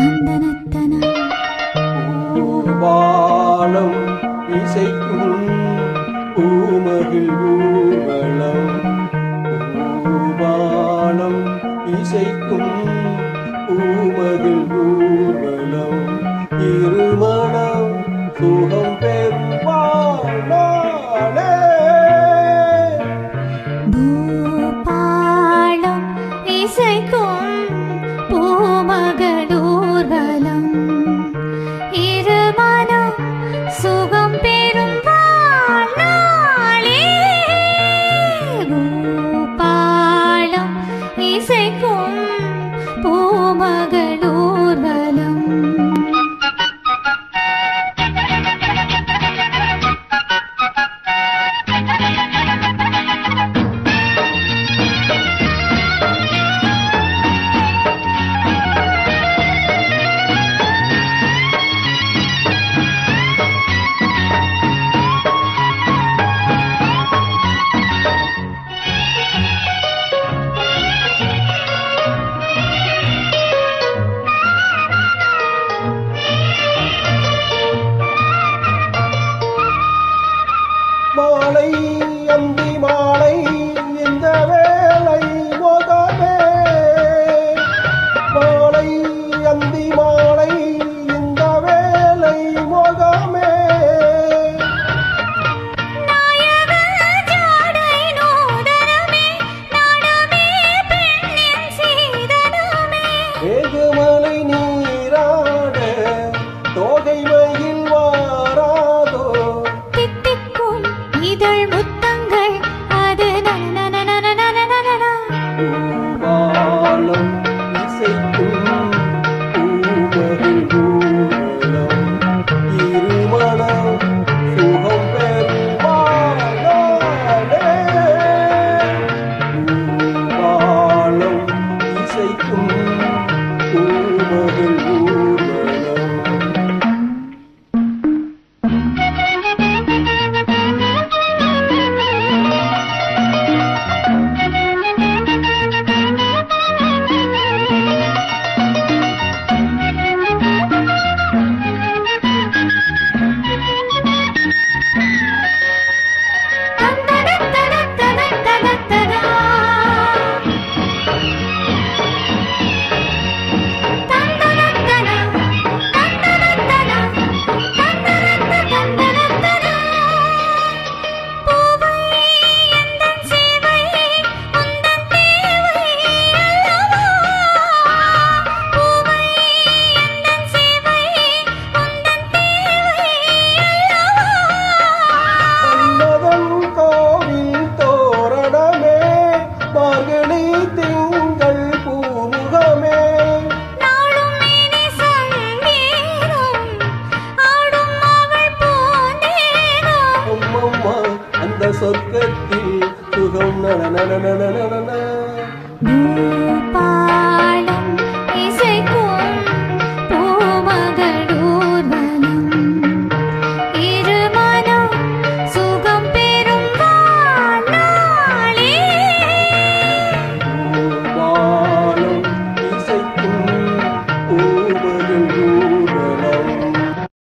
தந்தனத்தனா? பாலம் இசைக்கும் பூமகிழ் ஊர்வலம் பூபாலம் இசைக்கும் பூமகிழ் ஊர் பூமகள் சொர்க்கத்தில் சுகம் நன நன நன நன